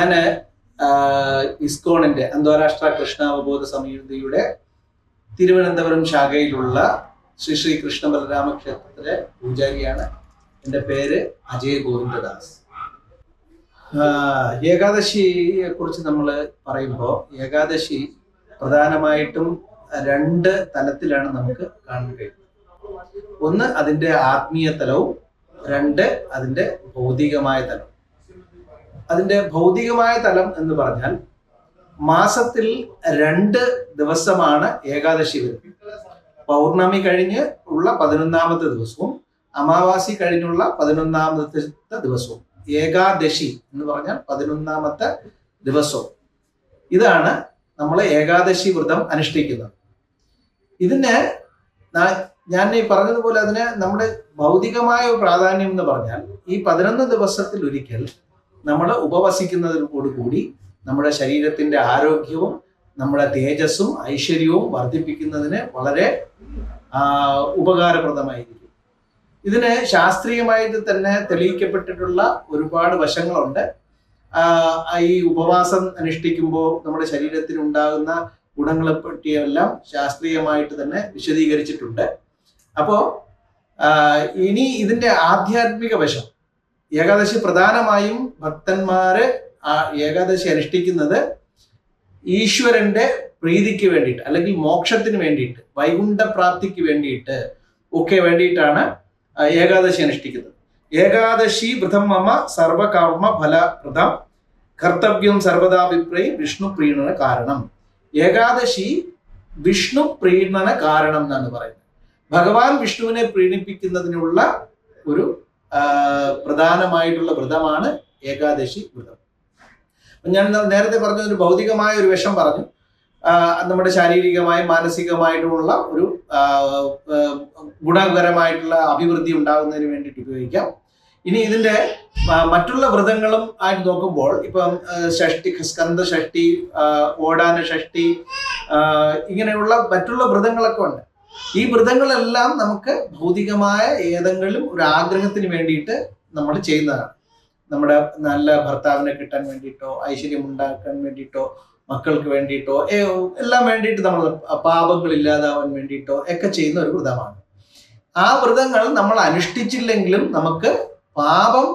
ഞാൻ ഇസ്കോണിന്റെ അന്താരാഷ്ട്ര കൃഷ്ണാവബോധ സമിതിയുടെ തിരുവനന്തപുരം ശാഖയിലുള്ള ശ്രീ ശ്രീ കൃഷ്ണ ബലരാമ ക്ഷേത്രത്തിലെ പൂജാരിയാണ് എന്റെ പേര് അജയ് ഗോവിന്ദദാസ്. ഏകാദശിയെ കുറിച്ച് നമ്മൾ പറയുമ്പോൾ ഏകാദശി പ്രധാനമായിട്ടും രണ്ട് തലത്തിലാണ് നമുക്ക് കാണാൻ കഴിയുന്നത്. ഒന്ന് അതിന്റെ ആത്മീയ തലവും രണ്ട് അതിന്റെ ഭൗതികമായ തലം അതിന്റെ ഭൗതികമായ തലം എന്ന് പറഞ്ഞാൽ മാസത്തിൽ രണ്ട് ദിവസമാണ് ഏകാദശി വരുന്നത്. പൗർണമി കഴിഞ്ഞ് ഉള്ള പതിനൊന്നാമത്തെ ദിവസവും അമാവാസി കഴിഞ്ഞുള്ള പതിനൊന്നാമത്തെ ദിവസവും ഏകാദശി എന്ന് പറഞ്ഞാൽ പതിനൊന്നാമത്തെ ദിവസവും. ഇതാണ് നമ്മൾ ഏകാദശി വ്രതം അനുഷ്ഠിക്കുന്നത്. ഇതിന് ഞാൻ ഈ പറഞ്ഞതുപോലെ അതിന് നമ്മുടെ ഭൗതികമായ പ്രാധാന്യം എന്ന് പറഞ്ഞാൽ ഈ പതിനൊന്ന് ദിവസത്തിൽ ഒരിക്കൽ നമ്മൾ ഉപവസിക്കുന്നതിനോടുകൂടി നമ്മുടെ ശരീരത്തിന്റെ ആരോഗ്യവും നമ്മുടെ തേജസ്സും ഐശ്വര്യവും വർദ്ധിപ്പിക്കുന്നതിന് വളരെ ഉപകാരപ്രദമായിരിക്കും. ഇതിന് ശാസ്ത്രീയമായിട്ട് തന്നെ തെളിയിക്കപ്പെട്ടിട്ടുള്ള ഒരുപാട് വശങ്ങളുണ്ട്. ഈ ഉപവാസം അനുഷ്ഠിക്കുമ്പോൾ നമ്മുടെ ശരീരത്തിന് ഉണ്ടാകുന്ന ഗുണങ്ങളെ പറ്റിയെല്ലാം ശാസ്ത്രീയമായിട്ട് തന്നെ വിശദീകരിച്ചിട്ടുണ്ട്. അപ്പോൾ ഇനി ഇതിന്റെ ആധ്യാത്മിക വശം. ഏകാദശി പ്രധാനമായും ഭക്തന്മാരെ ആ ഏകാദശി അനുഷ്ഠിക്കുന്നത് ഈശ്വരന്റെ പ്രീതിക്ക് വേണ്ടിയിട്ട് അല്ലെങ്കിൽ മോക്ഷത്തിന് വേണ്ടിയിട്ട് വൈകുണ്ഠ പ്രാപ്തിക്ക് വേണ്ടിയിട്ട് ഒക്കെ വേണ്ടിയിട്ടാണ് ഏകാദശി അനുഷ്ഠിക്കുന്നത്. ഏകാദശി വ്രതം മമ സർവകർമ്മ ഫലപ്രദം. കർത്തവ്യം സർവദാ വിഷ്ണു പ്രീണന കാരണം. ഏകാദശി വിഷ്ണു പ്രീണന കാരണം എന്നാണ് പറയുന്നത്. ഭഗവാൻ വിഷ്ണുവിനെ പ്രീണിപ്പിക്കുന്നതിനുള്ള ഒരു പ്രധാനമായിട്ടുള്ള വ്രതമാണ് ഏകാദശി വ്രതം. ഞാൻ നേരത്തെ പറഞ്ഞ ഒരു ഭൗതികമായ ഒരു വിഷം പറഞ്ഞു. നമ്മുടെ ശാരീരികമായും മാനസികമായിട്ടുമുള്ള ഒരു ഗുണകരമായിട്ടുള്ള അഭിവൃദ്ധി ഉണ്ടാകുന്നതിന് വേണ്ടിയിട്ട് ഉപയോഗിക്കാം. ഇനി ഇതിന്റെ മറ്റുള്ള വ്രതങ്ങളും ആയിട്ട് നോക്കുമ്പോൾ ഇപ്പം ഷഷ്ടി സ്കന്ദ ഷഷ്ടി ഓടാന ഷഷ്ടി ഇങ്ങനെയുള്ള മറ്റുള്ള വ്രതങ്ങളൊക്കെ ഉണ്ട്. ഈ വ്രതങ്ങളെല്ലാം നമുക്ക് ഭൗതികമായ ഏതെങ്കിലും ഒരു ആഗ്രഹത്തിന് വേണ്ടിയിട്ട് നമ്മൾ ചെയ്യുന്നതാണ്. നമ്മുടെ നല്ല ഭർത്താവിനെ കിട്ടാൻ വേണ്ടിയിട്ടോ ഐശ്വര്യം ഉണ്ടാക്കാൻ വേണ്ടിയിട്ടോ മക്കൾക്ക് വേണ്ടിയിട്ടോ എല്ലാം വേണ്ടിയിട്ട് നമ്മൾ പാപങ്ങൾ ഇല്ലാതാവാൻ വേണ്ടിയിട്ടോ ഒക്കെ ചെയ്യുന്ന ഒരു വ്രതമാണ്. ആ വ്രതങ്ങൾ നമ്മൾ അനുഷ്ഠിച്ചില്ലെങ്കിലും നമുക്ക് പാപം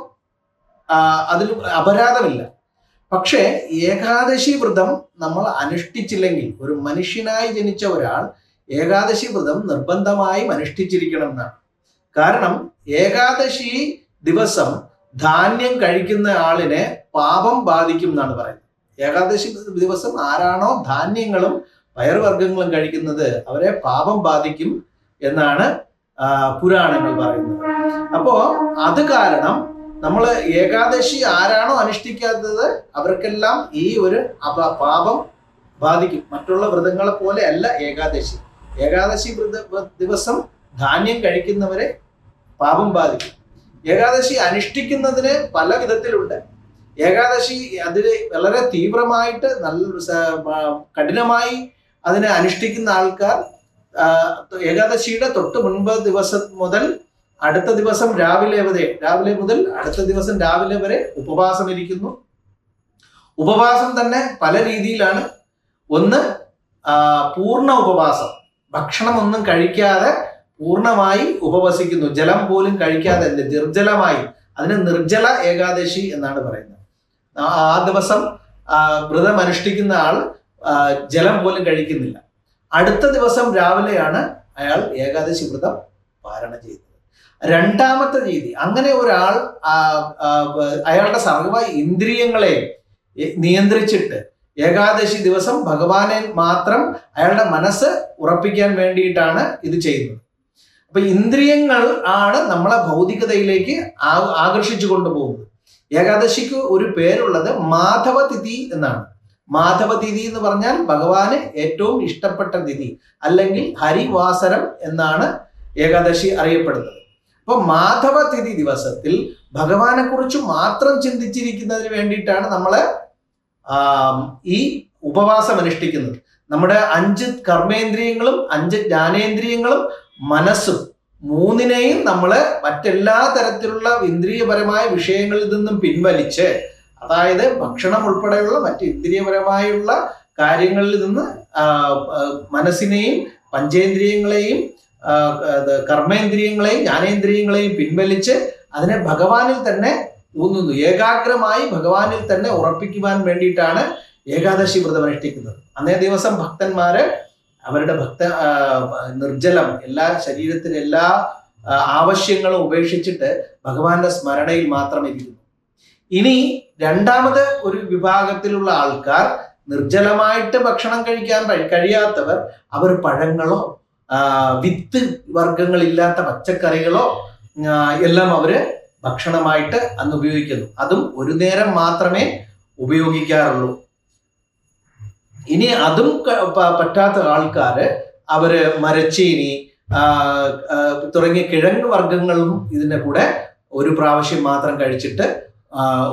അതിൽ അപരാധമില്ല. പക്ഷേ ഏകാദശി വ്രതം നമ്മൾ അനുഷ്ഠിച്ചില്ലെങ്കിൽ ഒരു മനുഷ്യനായി ജനിച്ച ഒരാൾ ഏകാദശി വ്രതം നിർബന്ധമായും അനുഷ്ഠിച്ചിരിക്കണം എന്നാണ് കാരണം ഏകാദശി ദിവസം ധാന്യം കഴിക്കുന്ന ആളിനെ പാപം ബാധിക്കും എന്നാണ് പറയുന്നത്. ഏകാദശി ദിവസം ആരാണോ ധാന്യങ്ങളും പയർവർഗങ്ങളും കഴിക്കുന്നത് അവരെ പാപം ബാധിക്കും എന്നാണ് പുരാണങ്ങൾ പറയുന്നത്. അപ്പോ അത് കാരണം നമ്മൾ ഏകാദശി ആരാണോ അനുഷ്ഠിക്കാത്തത് അവർക്കെല്ലാം ഈ ഒരു പാപം ബാധിക്കും. മറ്റുള്ള വ്രതങ്ങളെ പോലെ അല്ല ഏകാദശി. ഏകാദശി ദിവസം ധാന്യം കഴിക്കുന്നവരെ പാപം ബാധിക്കും. ഏകാദശി അനുഷ്ഠിക്കുന്നതിന് പല വിധത്തിലുണ്ട്. ഏകാദശി അതിൽ വളരെ തീവ്രമായിട്ട് നല്ല കഠിനമായി അതിനെ അനുഷ്ഠിക്കുന്ന ആൾക്കാർ ഏകാദശിയുടെ തൊട്ട് മുൻപ് ദിവസം മുതൽ അടുത്ത ദിവസം രാവിലെ വരെ രാവിലെ മുതൽ അടുത്ത ദിവസം രാവിലെ വരെ ഉപവാസം ഇരിക്കുന്നു. ഉപവാസം തന്നെ പല രീതിയിലാണ്. ഒന്ന് പൂർണ ഉപവാസം. ഭക്ഷണമൊന്നും കഴിക്കാതെ പൂർണമായി ഉപവസിക്കുന്നു. ജലം പോലും കഴിക്കാതെ നിർജലമായി. അതിന് നിർജല ഏകാദശി എന്നാണ് പറയുന്നത്. ആ ദിവസം വ്രതം അനുഷ്ഠിക്കുന്ന ആൾ ജലം പോലും കഴിക്കുന്നില്ല. അടുത്ത ദിവസം രാവിലെയാണ് അയാൾ ഏകാദശി വ്രതം പാരണം ചെയ്യുന്നത്. രണ്ടാമത്തെ രീതി അങ്ങനെ ഒരാൾ അയാളുടെ സർവ ഇന്ദ്രിയങ്ങളെ നിയന്ത്രിച്ചിട്ട് ഏകാദശി ദിവസം ഭഗവാനെ മാത്രം അയാളുടെ മനസ്സ് ഉറപ്പിക്കാൻ വേണ്ടിയിട്ടാണ് ഇത് ചെയ്യുന്നത്. അപ്പൊ ഇന്ദ്രിയങ്ങൾ ആണ് നമ്മളെ ഭൗതികതയിലേക്ക് ആകർഷിച്ചു കൊണ്ടുപോകുന്നത്. ഏകാദശിക്ക് ഒരു പേരുള്ളത് മാധവ തിഥി എന്നാണ്. മാധവ തിഥി എന്ന് പറഞ്ഞാൽ ഭഗവാന് ഏറ്റവും ഇഷ്ടപ്പെട്ട തിഥി അല്ലെങ്കിൽ ഹരിവാസരം എന്നാണ് ഏകാദശി അറിയപ്പെടുന്നത്. അപ്പൊ മാധവ തിഥി ദിവസത്തിൽ ഭഗവാനെ കുറിച്ച് മാത്രം ചിന്തിച്ചിരിക്കുന്നതിന് വേണ്ടിയിട്ടാണ് നമ്മൾ ഈ ഉപവാസം അനുഷ്ഠിക്കുന്നത്. നമ്മുടെ അഞ്ച് കർമ്മേന്ദ്രിയങ്ങളും അഞ്ച് ജ്ഞാനേന്ദ്രിയങ്ങളും മനസ്സും മൂന്നിനെയും നമ്മൾ മറ്റെല്ലാ തരത്തിലുള്ള ഇന്ദ്രിയപരമായ വിഷയങ്ങളിൽ നിന്നും പിൻവലിച്ച് അതായത് ഭക്ഷണം ഉൾപ്പെടെയുള്ള മറ്റ് ഇന്ദ്രിയപരമായുള്ള കാര്യങ്ങളിൽ നിന്ന് മനസ്സിനെയും പഞ്ചേന്ദ്രിയങ്ങളെയും കർമ്മേന്ദ്രിയങ്ങളെയും ജ്ഞാനേന്ദ്രിയങ്ങളെയും പിൻവലിച്ച് അതിനെ ഭഗവാനിൽ തന്നെ ഊന്നുന്നു. ഏകാഗ്രമായി ഭഗവാനിൽ തന്നെ ഉറപ്പിക്കുവാൻ വേണ്ടിയിട്ടാണ് ഏകാദശി വ്രതം അനുഷ്ഠിക്കുന്നത്. അന്നേ ദിവസം ഭക്തന്മാര് അവരുടെ ഭക്ത നിർജലം എല്ലാ ശരീരത്തിലെ എല്ലാ ആവശ്യങ്ങളും ഉപേക്ഷിച്ചിട്ട് ഭഗവാന്റെ സ്മരണയിൽ മാത്രം ഇരിക്കുന്നു. ഇനി രണ്ടാമത് ഒരു വിഭാഗത്തിലുള്ള ആൾക്കാർ നിർജലമായിട്ട് ഭക്ഷണം കഴിക്കാൻ കഴിയാത്തവർ അവർ പഴങ്ങളോ വിത്ത് വർഗങ്ങളില്ലാത്ത പച്ചക്കറികളോ എല്ലാം അവർ ഭക്ഷണമായിട്ട് അന്ന് ഉപയോഗിക്കുന്നു. അതും ഒരു നേരം മാത്രമേ ഉപയോഗിക്കാറുള്ളൂ. ഇനി അതും പറ്റാത്ത ആൾക്കാർ അവർ മരച്ചീനി തുടങ്ങിയ കിഴങ്ങ് വർഗങ്ങളും ഇതിന്റെ കൂടെ ഒരു പ്രാവശ്യം മാത്രം കഴിച്ചിട്ട്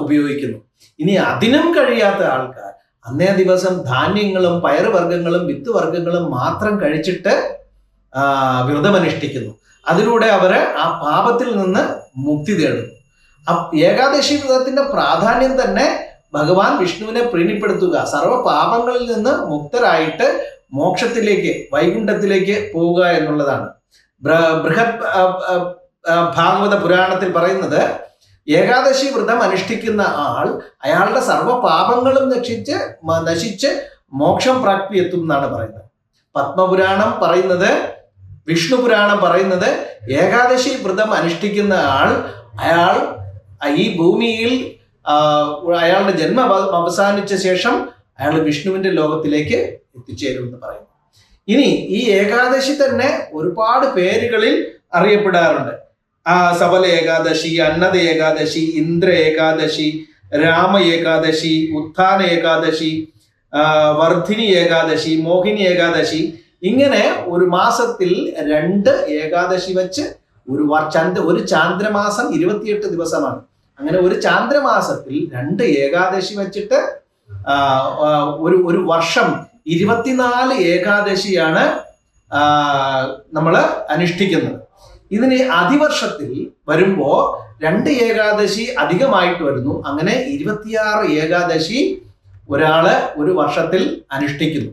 ഉപയോഗിക്കുന്നു. ഇനി അതിനും കഴിയാത്ത ആൾക്കാർ അന്നേ ദിവസം ധാന്യങ്ങളും പയറുവർഗങ്ങളും വിത്ത് വർഗങ്ങളും മാത്രം കഴിച്ചിട്ട് വ്രതമനുഷ്ഠിക്കുന്നു. അതിലൂടെ അവർ ആ പാപത്തിൽ നിന്ന് മുക്തി തേടും ഏകാദശി വ്രതത്തിന്റെ പ്രാധാന്യം തന്നെ ഭഗവാൻ വിഷ്ണുവിനെ പ്രീണിപ്പെടുത്തുക. സർവ പാപങ്ങളിൽ നിന്ന് മുക്തരായിട്ട് മോക്ഷത്തിലേക്ക് വൈകുണ്ഠത്തിലേക്ക് പോവുക എന്നുള്ളതാണ്. ബൃഹത് ഭാഗവത പുരാണത്തിൽ പറയുന്നത് ഏകാദശി വ്രതം അനുഷ്ഠിക്കുന്ന ആൾ അയാളുടെ സർവ പാപങ്ങളും നശിച്ച് നശിച്ച് മോക്ഷം പ്രാപ്തി എത്തും എന്നാണ് പറയുന്നത്. പത്മപുരാണം പറയുന്നത് വിഷ്ണു പുരാണം പറയുന്നത് ഏകാദശി വ്രതം അനുഷ്ഠിക്കുന്ന ആൾ അയാൾ ഈ ഭൂമിയിൽ അയാളുടെ ജന്മം അവ- അവസാനിച്ച ശേഷം അയാൾ വിഷ്ണുവിന്റെ ലോകത്തിലേക്ക് എത്തിച്ചേരും എന്ന് പറയുന്നു. ഇനി ഈ ഏകാദശി തന്നെ ഒരുപാട് പേരുകളിൽ അറിയപ്പെടാറുണ്ട്. ആ സബല ഏകാദശി അന്നദ ഏകാദശി ഇന്ദ്ര ഏകാദശി രാമ ഏകാദശി ഉത്ഥാന ഏകാദശി വർധിനി ഏകാദശി മോഹിനി ഏകാദശി ഇങ്ങനെ ഒരു മാസത്തിൽ രണ്ട് ഏകാദശി വെച്ച് ഒരു ചന്ദ്ര ഒരു ചാന്ദ്രമാസം ഇരുപത്തിയെട്ട് ദിവസമാണ്. അങ്ങനെ ഒരു ചാന്ദ്രമാസത്തിൽ രണ്ട് ഏകാദശി വെച്ചിട്ട് ഒരു ഒരു വർഷം ഇരുപത്തിനാല് ഏകാദശിയാണ് നമ്മൾ അനുഷ്ഠിക്കുന്നത്. ഇതിന് അതിവർഷത്തിൽ വരുമ്പോൾ രണ്ട് ഏകാദശി അധികമായിട്ട് വരുന്നു. അങ്ങനെ ഇരുപത്തിയാറ് ഏകാദശി ഒരാൾ ഒരു വർഷത്തിൽ അനുഷ്ഠിക്കുന്നു.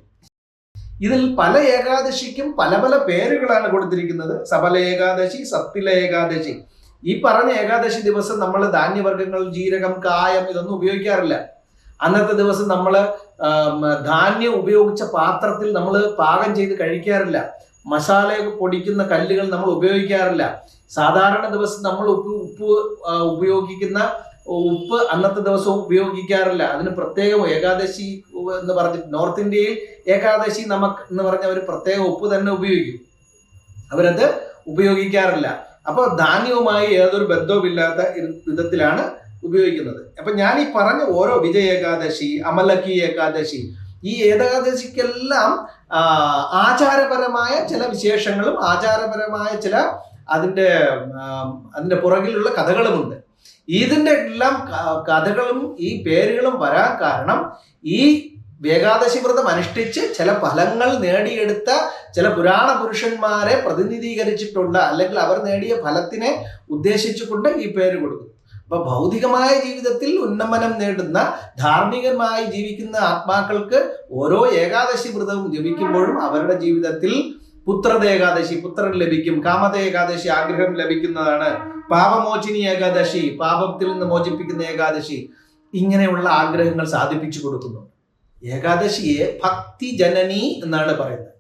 ഇതിൽ പല ഏകാദശിക്കും പല പല പേരുകളാണ് കൊടുത്തിരിക്കുന്നത്. സബല ഏകാദശി സത്തില ഏകാദശി. ഈ പറഞ്ഞ ഏകാദശി ദിവസം നമ്മൾ ധാന്യവർഗങ്ങൾ ജീരകം കായം ഇതൊന്നും ഉപയോഗിക്കാറില്ല. അന്നത്തെ ദിവസം നമ്മൾ ധാന്യം ഉപയോഗിച്ച പാത്രത്തിൽ നമ്മൾ പാകം ചെയ്ത് കഴിക്കാറില്ല. മസാല പൊടിക്കുന്ന കല്ലുകൾ നമ്മൾ ഉപയോഗിക്കാറില്ല. സാധാരണ ദിവസം നമ്മൾ ഉപ്പ് ഉപ്പ് ഉപയോഗിക്കുന്ന ഉപ്പ് അന്നത്തെ ദിവസം ഉപയോഗിക്കാറില്ല. അതിന് പ്രത്യേകം ഏകാദശി എന്ന് പറഞ്ഞിട്ട് നോർത്ത് ഇന്ത്യയിൽ ഏകാദശി നമക്ക് എന്ന് പറഞ്ഞ ഒരു പ്രത്യേക ഉപ്പ് തന്നെ ഉപയോഗിക്കും. അവരത് ഉപയോഗിക്കാറില്ല. അപ്പോൾ ധാന്യവുമായി യാതൊരു ബന്ധവുമില്ലാത്ത വിധത്തിലാണ് ഉപയോഗിക്കുന്നത്. അപ്പൊ ഞാൻ ഈ പറഞ്ഞ ഓരോ വിജയ ഏകാദശി അമലക്കി ഏകാദശി ഈ ഏകാദശിക്കെല്ലാം ആചാരപരമായ ചില വിശേഷങ്ങളും ആചാരപരമായ ചില അതിന്റെ അതിന്റെ പുറകിലുള്ള കഥകളുമുണ്ട്. ഇതിന്റെ എല്ലാം കഥകളും ഈ പേരുകളും വരാൻ കാരണം ഈ ഏകാദശി വ്രതം അനുഷ്ഠിച്ച് ചില ഫലങ്ങൾ നേടിയെടുത്ത ചില പുരാണ പുരുഷന്മാരെ പ്രതിനിധീകരിച്ചിട്ടുള്ള അല്ലെങ്കിൽ അവർ നേടിയ ഫലത്തിനെ ഉദ്ദേശിച്ചുകൊണ്ട് ഈ പേര് കൊടുക്കും അപ്പൊ ഭൗതികമായ ജീവിതത്തിൽ ഉന്നമനം നേടുന്ന ധാർമ്മികമായി ജീവിക്കുന്ന ആത്മാക്കൾക്ക് ഓരോ ഏകാദശി വ്രതവും ജപിക്കുമ്പോഴും അവരുടെ ജീവിതത്തിൽ പുത്രത ഏകാദശി പുത്രൻ ലഭിക്കും കാമത ഏകാദശി ആഗ്രഹം ലഭിക്കുന്നതാണ് പാപമോചിനി ഏകാദശി പാപത്തിൽ നിന്ന് മോചിപ്പിക്കുന്ന ഏകാദശി ഇങ്ങനെയുള്ള ആഗ്രഹങ്ങൾ സാധിപ്പിച്ചു കൊടുക്കുന്നു. ഏകാദശിയെ ഭക്തി ജനനി എന്നാണ് പറയുന്നത്.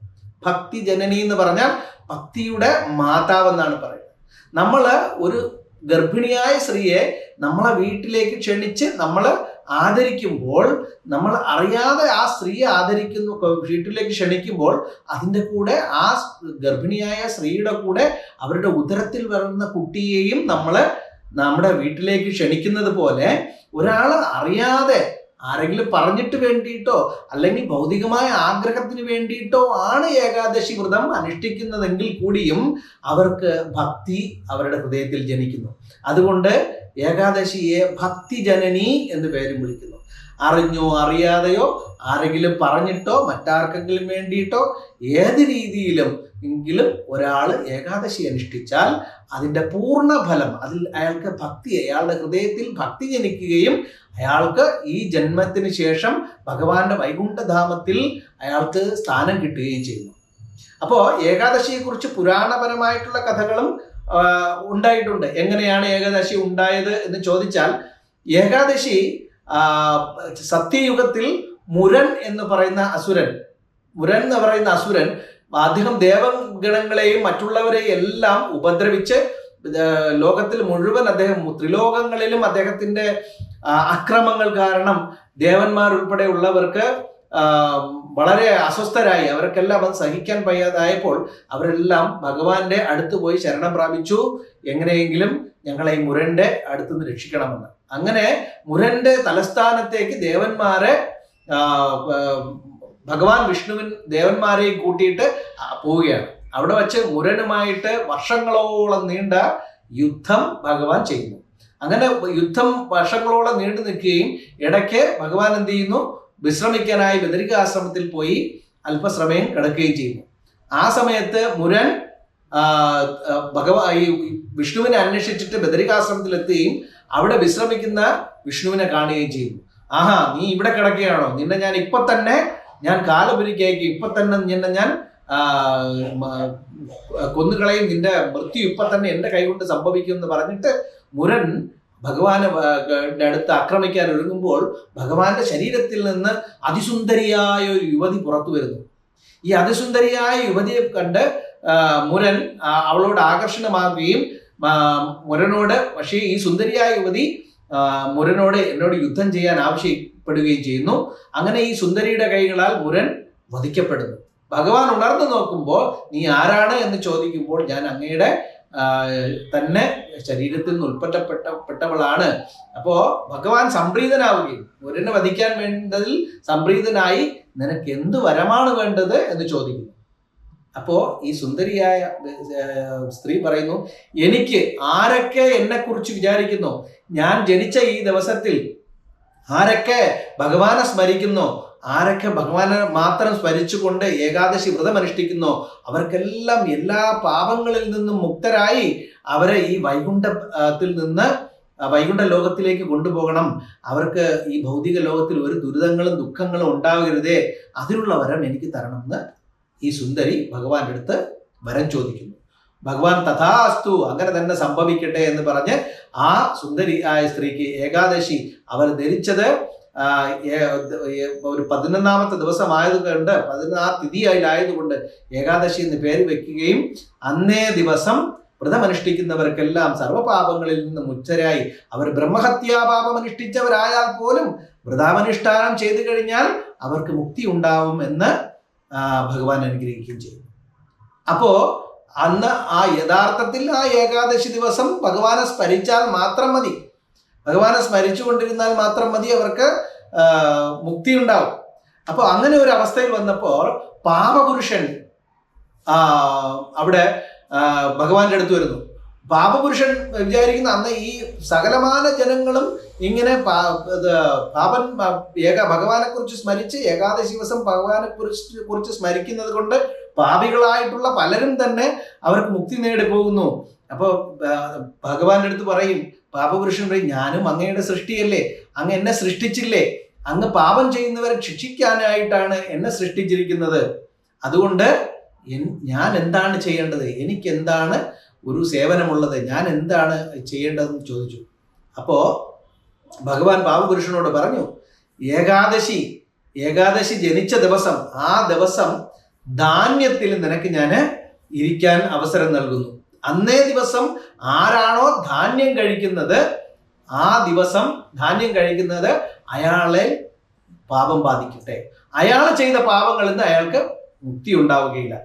ഭക്തി ജനനി എന്ന് പറഞ്ഞാൽ ഭക്തിയുടെ മാതാവ് എന്നാണ് പറയുന്നത്. നമ്മൾ ഒരു ഗർഭിണിയായ സ്ത്രീയെ നമ്മളെ വീട്ടിലേക്ക് ക്ഷണിച്ച് നമ്മൾ ആദരിക്കുമ്പോൾ നമ്മൾ അറിയാതെ ആ സ്ത്രീയെ ആദരിക്കുന്നു വീട്ടിലേക്ക് ക്ഷണിക്കുമ്പോൾ അതിന്റെ കൂടെ ആ ഗർഭിണിയായ സ്ത്രീയുടെ കൂടെ അവരുടെ ഉദരത്തിൽ വരുന്ന കുട്ടിയെയും നമ്മൾ നമ്മുടെ വീട്ടിലേക്ക് ക്ഷണിക്കുന്നത് പോലെ ഒരാൾ അറിയാതെ ആരെങ്കിലും പറഞ്ഞിട്ട് വേണ്ടിയിട്ടോ അല്ലെങ്കിൽ ഭൗതികമായ ആഗ്രഹത്തിന് വേണ്ടിയിട്ടോ ആണ് ഏകാദശി വ്രതം അനുഷ്ഠിക്കുന്നതെങ്കിൽ കൂടിയും അവർക്ക് ഭക്തി അവരുടെ ഹൃദയത്തിൽ ജനിക്കുന്നു. അതുകൊണ്ട് ഏകാദശിയെ ഭക്തിജനനി എന്ന് പേരും വിളിക്കുന്നു. അറിഞ്ഞോ അറിയാതെയോ ആരെങ്കിലും പറഞ്ഞിട്ടോ മറ്റാർക്കെങ്കിലും വേണ്ടിയിട്ടോ ഏത് രീതിയിലും എങ്കിലും ഒരാൾ ഏകാദശി അനുഷ്ഠിച്ചാൽ അതിന്റെ പൂർണ ഫലം അതിൽ അയാൾക്ക് ഭക്തി അയാളുടെ ഹൃദയത്തിൽ ഭക്തി ജനിക്കുകയും അയാൾക്ക് ഈ ജന്മത്തിന് ശേഷം ഭഗവാന്റെ വൈകുണ്ഠധാമത്തിൽ അയാൾക്ക് സ്ഥാനം കിട്ടുകയും ചെയ്യുന്നു. അപ്പോൾ ഏകാദശിയെക്കുറിച്ച് പുരാണപരമായിട്ടുള്ള കഥകളും ഉണ്ടായിട്ടുണ്ട്. എങ്ങനെയാണ് ഏകാദശി ഉണ്ടായത് എന്ന് ചോദിച്ചാൽ ഏകാദശി സത്യയുഗത്തിൽ മുരൻ എന്ന് പറയുന്ന അസുരൻ മുരൻ എന്ന് പറയുന്ന അസുരൻ അദ്ദേഹം ദേവഗണങ്ങളെയും മറ്റുള്ളവരെയും എല്ലാം ഉപദ്രവിച്ച് ലോകത്തിൽ മുഴുവൻ അദ്ദേഹം ത്രിലോകങ്ങളിലും അദ്ദേഹത്തിന്റെ അക്രമങ്ങൾ കാരണം ദേവന്മാർ ഉൾപ്പെടെയുള്ളവർക്ക് വളരെ അസ്വസ്ഥരായി. അവർക്കെല്ലാം അത് സഹിക്കാൻ വയ്യാതായപ്പോൾ അവരെല്ലാം ഭഗവാന്റെ അടുത്ത് പോയി ശരണം പ്രാപിച്ചു. എങ്ങനെയെങ്കിലും ഞങ്ങളെ ഈ മുരന്റെ അടുത്ത് നിന്ന് രക്ഷിക്കണമെന്ന്. അങ്ങനെ മുരന്റെ തലസ്ഥാനത്തേക്ക് ദേവന്മാരെ ഭഗവാൻ വിഷ്ണുവിൻ ദേവന്മാരെയും കൂട്ടിയിട്ട് പോവുകയാണ്. അവിടെ വച്ച് മുരനുമായിട്ട് വർഷങ്ങളോളം നീണ്ട യുദ്ധം ഭഗവാൻ ചെയ്യുന്നു. അങ്ങനെ യുദ്ധം വർഷങ്ങളോളം നീണ്ടു നിൽക്കുകയും ഇടയ്ക്ക് ഭഗവാൻ എന്ത് ചെയ്യുന്നു? വിശ്രമിക്കാനായി ബദരികാശ്രമത്തിൽ പോയി അല്പശ്രമയം കിടക്കുകയും ചെയ്യുന്നു. ആ സമയത്ത് മുരൻ ഭഗവാ ഈ വിഷ്ണുവിനെ അന്വേഷിച്ചിട്ട് ബദരികാശ്രമത്തിൽ എത്തുകയും അവിടെ വിശ്രമിക്കുന്ന വിഷ്ണുവിനെ കാണുകയും ചെയ്യുന്നു. ആഹാ നീ ഇവിടെ കിടക്കുകയാണോ? നിന്നെ ഞാൻ ഇപ്പൊ തന്നെ ഞാൻ കാലപുരിക്കയക്കും ഇപ്പൊ തന്നെ നിന്നെ ഞാൻ കൊന്നുകളയും. നിന്റെ മൃത്യു ഇപ്പൊ തന്നെ എന്റെ കൈകൊണ്ട് സംഭവിക്കും എന്ന് പറഞ്ഞിട്ട് മുരൻ ഭഗവാന് അടുത്ത് ആക്രമിക്കാൻ ഒരുങ്ങുമ്പോൾ ഭഗവാന്റെ ശരീരത്തിൽ നിന്ന് അതിസുന്ദരിയായ ഒരു യുവതി പുറത്തു വരുന്നു. ഈ അതിസുന്ദരിയായ യുവതിയെ കണ്ട് മുരൻ അവളോട് ആകർഷണമാകുകയും മുരനോട് പക്ഷേ ഈ സുന്ദരിയായ യുവതി മുരനോട് എന്നോട് യുദ്ധം ചെയ്യാൻ ആവശ്യപ്പെടുകയും ചെയ്യുന്നു. അങ്ങനെ ഈ സുന്ദരിയുടെ കൈകളാൽ മുരൻ വധിക്കപ്പെടുന്നു. ഭഗവാൻ ഉണർന്നു നോക്കുമ്പോൾ നീ ആരാണ്? എന്ന് ചോദിക്കുമ്പോൾ ഞാൻ അങ്ങയുടെ തന്നെ ശരീരത്തിൽ നിന്ന് ഉൾപ്പെട്ടപ്പെട്ട പെട്ടവളാണ്. അപ്പോ ഭഗവാൻ സംപ്രീതനാവുകയും മുരനെ വധിക്കാൻ വേണ്ടതിൽ സംപ്രീതനായി നിനക്ക് എന്ത് വരമാണ് വേണ്ടത് എന്ന് ചോദിക്കുന്നു. അപ്പോ ഈ സുന്ദരിയായ സ്ത്രീ പറയുന്നു എനിക്ക് ആരൊക്കെ എന്നെ കുറിച്ച് വിചാരിക്കുന്നു? ഞാൻ ജനിച്ച ഈ ദിവസത്തിൽ ആരൊക്കെ ഭഗവാനെ സ്മരിക്കുന്നു? ആരൊക്കെ ഭഗവാനെ മാത്രം സ്മരിച്ചുകൊണ്ട് ഏകാദശി വ്രതം അനുഷ്ഠിക്കുന്നോ അവർക്കെല്ലാം എല്ലാ പാപങ്ങളിൽ നിന്നും മുക്തരായി അവരെ ഈ വൈകുണ്ഠത്തിൽ നിന്ന് വൈകുണ്ഠ ലോകത്തിലേക്ക് കൊണ്ടുപോകണം. അവർക്ക് ഈ ഭൗതിക ലോകത്തിൽ ഒരു ദുരിതങ്ങളും ദുഃഖങ്ങളും ഉണ്ടാകരുതേ അതിനുള്ള വരം എനിക്ക് തരണം എന്ന് ഈ സുന്ദരി ഭഗവാന്റെ അടുത്ത് വരം ചോദിക്കുന്നു. ഭഗവാൻ തഥാസ്തു അങ്ങനെ തന്നെ സംഭവിക്കട്ടെ എന്ന് പറഞ്ഞ് ആ സുന്ദരി ആയ സ്ത്രീക്ക് ഏകാദശി അവർ ധരിച്ചത് ഒരു പതിനൊന്നാമത്തെ ദിവസമായതുകൊണ്ട് പതിനാ തിഥിയായതുകൊണ്ട് ഏകാദശി എന്ന് പേര് വെക്കുകയും അന്നേ ദിവസം വ്രതമനുഷ്ഠിക്കുന്നവർക്കെല്ലാം സർവപാപങ്ങളിൽ നിന്ന് മുച്ചരായി അവർ ബ്രഹ്മഹത്യാപാപം അനുഷ്ഠിച്ചവരായാൽ പോലും വ്രതാമനുഷ്ഠാനം ചെയ്തു കഴിഞ്ഞാൽ അവർക്ക് മുക്തി ഉണ്ടാവും എന്ന് ഭഗവാൻ അനുഗ്രഹിക്കുകയും ചെയ്തു അപ്പോ അന്ന് ആ യഥാർത്ഥത്തിൽ ആ ഏകാദശി ദിവസം ഭഗവാനെ സ്മരിച്ചാൽ മാത്രം മതി. ഭഗവാനെ സ്മരിച്ചു കൊണ്ടിരുന്നാൽ മാത്രം മതി അവർക്ക് മുക്തി ഉണ്ടാവും അപ്പോൾ അങ്ങനെ ഒരു അവസ്ഥയിൽ വന്നപ്പോൾ പാപപുരുഷൻ അവിടെ ഭഗവാന്റെ അടുത്ത് വരുന്നു. പാപപുരുഷൻ വിചാരിക്കുന്ന അന്ന് ഈ സകലമാന ജനങ്ങളും ഇങ്ങനെ പാപൻ ഏക ഭഗവാനെ കുറിച്ച് സ്മരിച്ച് ഏകാദശി ദിവസം ഭഗവാനെ കുറിച്ച് കുറിച്ച് സ്മരിക്കുന്നത് കൊണ്ട് പാപികളായിട്ടുള്ള പലരും തന്നെ അവർക്ക് മുക്തി നേടി പോകുന്നു അപ്പോൾ ഭഗവാന്റെ അടുത്ത് പറയും പാപപുരുഷൻ പറയും ഞാനും അങ്ങയുടെ സൃഷ്ടിയല്ലേ? അങ്ങ് എന്നെ സൃഷ്ടിച്ചില്ലേ? അങ്ങ് പാപം ചെയ്യുന്നവരെ ശിക്ഷിക്കാനായിട്ടാണ് എന്നെ സൃഷ്ടിച്ചിരിക്കുന്നത്. അതുകൊണ്ട് ഞാൻ എന്താണ് ചെയ്യേണ്ടത്? എനിക്ക് എന്താണ് ഒരു സേവനമുള്ളത്? ഞാൻ എന്താണ് ചെയ്യേണ്ടതെന്ന് ചോദിച്ചു. അപ്പോ ഭഗവാൻ പാപപുരുഷനോട് പറഞ്ഞു ഏകാദശി ഏകാദശി ജനിച്ച ദിവസം ആ ദിവസം ധാന്യത്തിൽ നിനക്ക് ഞാൻ ഇരിക്കാൻ അവസരം നൽകുന്നു. അന്നേ ദിവസം ആരാണോ ധാന്യം കഴിക്കുന്നത് ആ ദിവസം ധാന്യം കഴിക്കുന്നത് അയാളെ പാപം ബാധിക്കട്ടെ. അയാൾ ചെയ്ത പാപങ്ങളിൽ നിന്ന് അയാൾക്ക് മുക്തി ഉണ്ടാവുകയില്ല.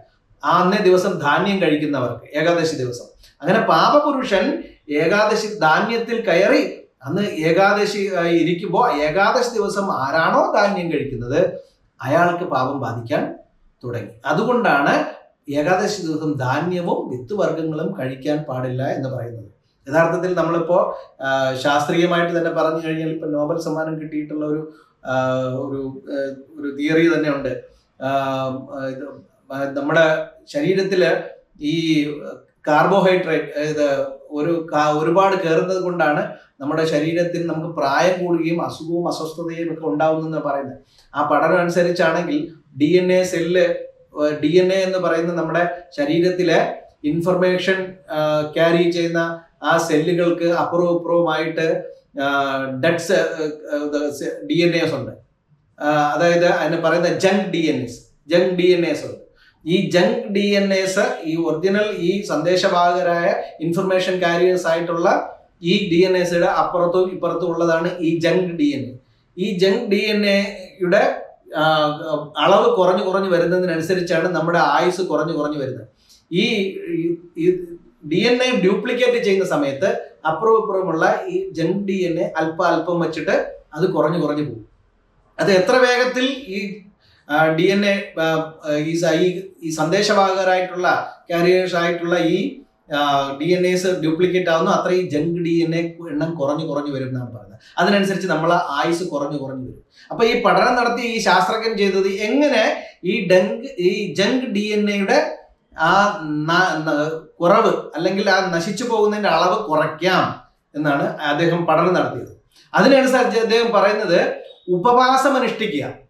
ആ അന്നേ ദിവസം ധാന്യം കഴിക്കുന്നവർക്ക് ഏകാദശി ദിവസം. അങ്ങനെ പാപപുരുഷൻ ഏകാദശി ധാന്യത്തിൽ കയറി അന്ന് ഏകാദശി ഇരിക്കുമ്പോൾ ഏകാദശി ദിവസം ആരാണോ ധാന്യം കഴിക്കുന്നത് അയാൾക്ക് പാപം ബാധിക്കാൻ തുടങ്ങി. അതുകൊണ്ടാണ് ഏകാദശി ദിവസം ധാന്യവും വിത്തുവർഗങ്ങളും കഴിക്കാൻ പാടില്ല എന്ന് പറയുന്നത്. യഥാർത്ഥത്തിൽ നമ്മളിപ്പോൾ ശാസ്ത്രീയമായിട്ട് തന്നെ പറഞ്ഞു കഴിഞ്ഞാൽ ഇപ്പം നോബൽ സമ്മാനം കിട്ടിയിട്ടുള്ള ഒരു ഒരു ഒരു തിയറി തന്നെ ഉണ്ട് നമ്മുടെ ശരീരത്തിൽ ഈ കാർബോഹൈഡ്രേറ്റ് ഇത് ഒരു ഒരുപാട് കയറുന്നത് കൊണ്ടാണ് നമ്മുടെ ശരീരത്തിൽ നമുക്ക് പ്രായം കൂടുകയും അസുഖവും അസ്വസ്ഥതയും ഒക്കെ ഉണ്ടാവുന്നെന്ന് പറയുന്നത്. ആ പഠനം അനുസരിച്ചാണെങ്കിൽ D N A cell D N A എന്ന് പറയുന്ന നമ്മുടെ ശരീരത്തിലെ ഇൻഫർമേഷൻ ക്യാരി ചെയ്യുന്ന ആ സെല്ലുകൾക്ക് അപ്പുറവും ഇപ്പുറവുമായിട്ട് ഡെഡ്സ് ഡി എൻ എസ് ഉണ്ട്. അതായത് അതിന് പറയുന്ന junk D N S junk D N S ഉണ്ട്. ഈ ജങ്ക് ഡി എൻ എസ് ഈ ഒറിജിനൽ ഈ സന്ദേശവാഹകരായ ഇൻഫർമേഷൻ കാരിയേഴ്സ് ആയിട്ടുള്ള ഈ ഡി എൻ എസിയുടെ അപ്പുറത്തും ഇപ്പുറത്തും ഉള്ളതാണ് ഈ ജങ്ക് ഡി എൻ എ ഈ ജങ്ക് ഡി എൻ എയുടെ അളവ് കുറഞ്ഞു കുറഞ്ഞു വരുന്നതിനനുസരിച്ചാണ് നമ്മുടെ ആയുസ് കുറഞ്ഞു കുറഞ്ഞു വരുന്നത്. ഈ ഡി എൻ എ ഡ്യൂപ്ലിക്കേറ്റ് ചെയ്യുന്ന സമയത്ത് അപ്പുറവും ഇപ്പുറമുള്ള ഈ ജങ്ക് ഡി എൻ എ അല്പം അല്പം വെച്ചിട്ട് അത് കുറഞ്ഞു കുറഞ്ഞു പോകും. അത് എത്ര വേഗത്തിൽ ഈ ഡി എൻ എ ഈ സന്ദേശവാഹകരായിട്ടുള്ള കാരിയേഴ്സ് ആയിട്ടുള്ള ഈ ഡി എൻ എസ് ഡ്യൂപ്ലിക്കേറ്റ് ആവുന്നു. അത്രയും ജങ്ക് ഡി എൻ എ എണ്ണം കുറഞ്ഞു കുറഞ്ഞു വരും എന്നാണ് പറയുന്നത്. അതിനനുസരിച്ച് നമ്മൾ ആയുസ് കുറഞ്ഞു കുറഞ്ഞു വരും. അപ്പൊ ഈ പഠനം നടത്തി ഈ ശാസ്ത്രജ്ഞൻ ചെയ്തത് എങ്ങനെ ഈ ഡങ്ക് ഈ ജങ്ക് ഡി എൻ എയുടെ ആ കുറവ് അല്ലെങ്കിൽ ആ നശിച്ചു പോകുന്നതിന്റെ അളവ് കുറയ്ക്കാം എന്നാണ് അദ്ദേഹം പഠനം നടത്തിയത്. അതിനനുസരിച്ച് അദ്ദേഹം പറയുന്നത് ഉപവാസം അനുഷ്ഠിക്കുക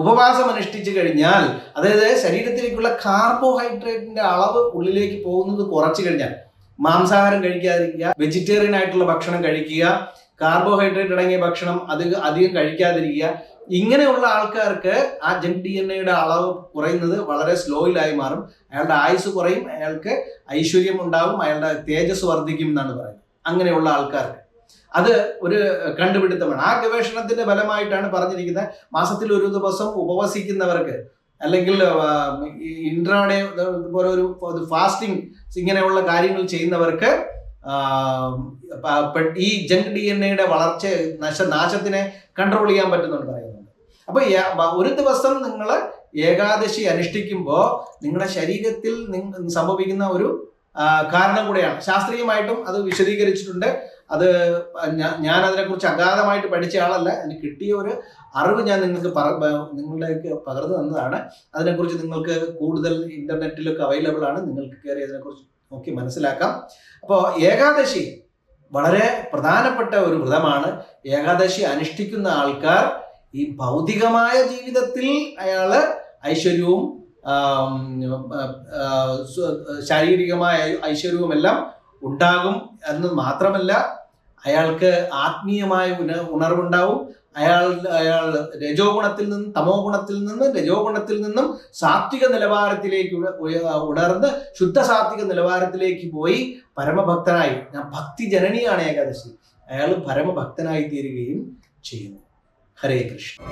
ഉപവാസം അനുഷ്ഠിച്ചു കഴിഞ്ഞാൽ അതായത് ശരീരത്തിലേക്കുള്ള കാർബോഹൈഡ്രേറ്റിന്റെ അളവ് ഉള്ളിലേക്ക് പോകുന്നത് കുറച്ചു കഴിഞ്ഞാൽ മാംസാഹാരം കഴിക്കാതിരിക്കുക വെജിറ്റേറിയൻ ആയിട്ടുള്ള ഭക്ഷണം കഴിക്കുക കാർബോഹൈഡ്രേറ്റ് അടങ്ങിയ ഭക്ഷണം അത് അധികം കഴിക്കാതിരിക്കുക ഇങ്ങനെയുള്ള ആൾക്കാർക്ക് ആ ജെൻ ഡി എൻ എയുടെ അളവ് കുറയുന്നത് വളരെ സ്ലോയിലായി മാറും. അയാളുടെ ആയുസ് കുറയും അയാൾക്ക് ഐശ്വര്യം ഉണ്ടാവും അയാളുടെ തേജസ് വർദ്ധിക്കും എന്നാണ് പറയുന്നത്. അങ്ങനെയുള്ള ആൾക്കാർക്ക്. അത് ഒരു കണ്ടുപിടുത്തമാണ്. ആ ഗവേഷണത്തിന്റെ ഫലമായിട്ടാണ് പറഞ്ഞിരിക്കുന്നത്. മാസത്തിൽ ഒരു ദിവസം ഉപവസിക്കുന്നവർക്ക് അല്ലെങ്കിൽ ഇൻട്രാഡേ പോലെ ഒരു ഫാസ്റ്റിംഗ് ഇങ്ങനെയുള്ള കാര്യങ്ങൾ ചെയ്യുന്നവർക്ക് ഈ ജങ്ക് ഡി എൻ എയുടെ വളർച്ച നശ നാശത്തിനെ കൺട്രോൾ ചെയ്യാൻ പറ്റുന്നുണ്ട് പറയുന്നുണ്ട്. അപ്പൊ ഒരു ദിവസം നിങ്ങൾ ഏകാദശി അനുഷ്ഠിക്കുമ്പോൾ നിങ്ങളുടെ ശരീരത്തിൽ സംഭവിക്കുന്ന ഒരു കാരണം കൂടെയാണ്. ശാസ്ത്രീയമായിട്ടും അത് വിശദീകരിച്ചിട്ടുണ്ട്. അത് ഞാൻ അതിനെക്കുറിച്ച് അഗാധമായിട്ട് പഠിച്ച ആളല്ല. എനിക്ക് കിട്ടിയ ഒരു അറിവ് ഞാൻ നിങ്ങൾക്ക് നിങ്ങളിലേക്ക് പകർന്നു തന്നതാണ്. അതിനെക്കുറിച്ച് നിങ്ങൾക്ക് കൂടുതൽ ഇന്റർനെറ്റിലൊക്കെ അവൈലബിൾ ആണ്. നിങ്ങൾക്ക് കയറി അതിനെക്കുറിച്ച് നോക്കി മനസ്സിലാക്കാം. അപ്പോൾ ഏകാദശി വളരെ പ്രധാനപ്പെട്ട ഒരു വ്രതമാണ്. ഏകാദശി അനുഷ്ഠിക്കുന്ന ആൾക്കാർ ഈ ഭൗതികമായ ജീവിതത്തിൽ അയാൾ ഐശ്വര്യവും ശാരീരികമായ ഐശ്വര്യവും എല്ലാം ഉണ്ടാകും എന്ന് മാത്രമല്ല അയാൾക്ക് ആത്മീയമായ ഉണ- ഉണർവുണ്ടാവും. അയാൾ അയാൾ രജോ ഗുണത്തിൽ നിന്നും തമോ ഗുണത്തിൽ നിന്നും രജോ ഗുണത്തിൽ നിന്നും സാത്വിക നിലവാരത്തിലേക്ക് ഉണർന്ന് ശുദ്ധ സാത്വിക നിലവാരത്തിലേക്ക് പോയി പരമഭക്തനായി. ഞാൻ ഭക്തി ജനനിയാണ് ഏകാദശി. അയാൾ പരമഭക്തനായി തീരുകയും ചെയ്യുന്നു. ഹരേ കൃഷ്ണ.